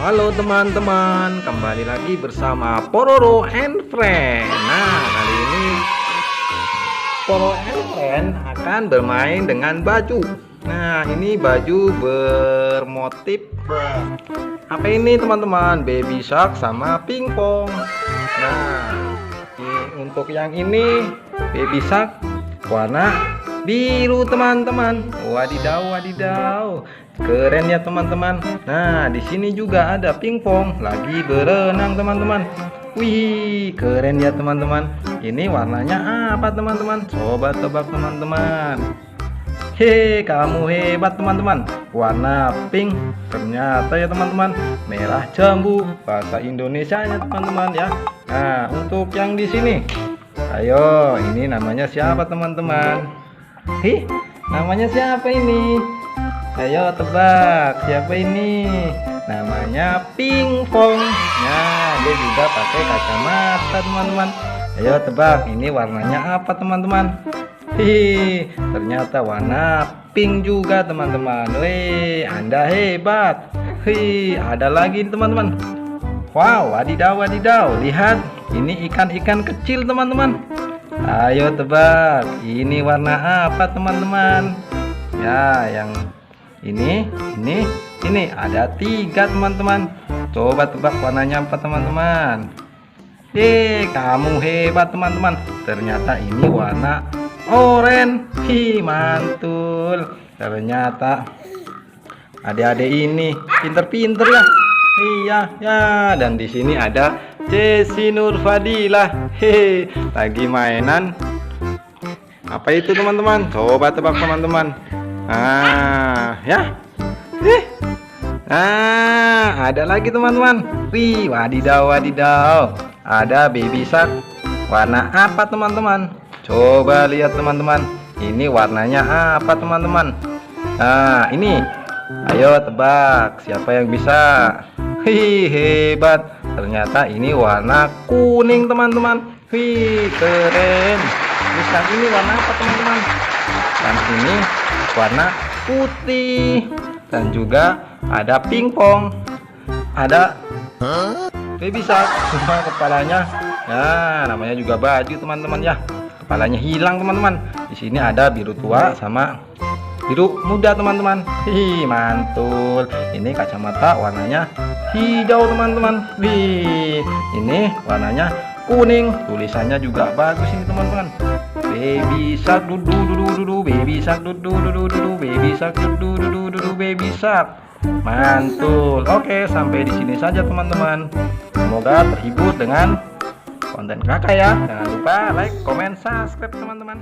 Halo teman-teman, kembali lagi bersama Pororo and Friend. Nah, kali ini Pororo and Friend akan bermain dengan baju. Nah, ini baju bermotif apa ini teman-teman? Baby shark sama pingpong. Nah, untuk yang ini baby shark warna biru teman-teman. Wadidaw, wadidaw. Keren ya teman-teman. Nah, di sini juga ada pingpong lagi berenang teman-teman. Wih, keren ya teman-teman. Ini warnanya apa teman-teman? Coba tebak teman-teman. Hei, kamu hebat teman-teman. Warna pink ternyata ya teman-teman. Merah jambu bahasa Indonesia nya teman-teman ya. Nah, untuk yang di sini. Ayo, ini namanya siapa teman-teman? Hi, namanya siapa ini? Ayo tebak, siapa ini? Namanya Pingpong. Nah, dia juga pakai kacamata, teman-teman. Ayo tebak, ini warnanya apa, teman-teman? Hihi, ternyata warna pink juga, teman-teman. Wih, Anda hebat. Hi, ada lagi, teman-teman. Wow, wadidaw, wadidaw. Lihat, ini ikan-ikan kecil, teman-teman. Ayo tebak, ini warna apa, teman-teman? Ya, yang ini ini ini. Ada tiga teman-teman. Coba tebak warnanya apa teman-teman? Eh kamu hebat teman-teman. Ternyata ini warna oranye. Hi mantul. Ternyata adik-adik ini pinter-pinter ya iya ya dan di sini ada Cesi Nur Fadilah hehe lagi mainan apa itu teman-teman coba tebak teman-teman Ah, ya. Eh. Ah, ada lagi teman-teman. Wih, wadidaw, wadidaw. Ada baby shark. Warna apa teman-teman? Coba lihat teman-teman. Ini warnanya apa teman-teman? Nah, ini. Ayo tebak, siapa yang bisa? Hi, hebat. Ternyata ini warna kuning teman-teman. Wih, keren. Bisa ini warna apa teman-teman? Dan ini warna putih dan juga ada pingpong ada baby shark cuma kepalanya ya namanya juga baju teman-teman ya kepalanya hilang teman-teman di sini ada biru tua sama biru muda teman-teman. Hi mantul. Ini kacamata warnanya hijau teman-teman. Wih ini warnanya kuning. Tulisannya juga bagus ini teman-teman. Baby shark dudu dudu dudu baby shark dudu dudu dudu baby shark dudu dudu dudu baby shark. Mantul. Oke sampai di sini saja teman-teman. Semoga terhibur dengan konten kakak ya. Jangan lupa like comment subscribe teman-teman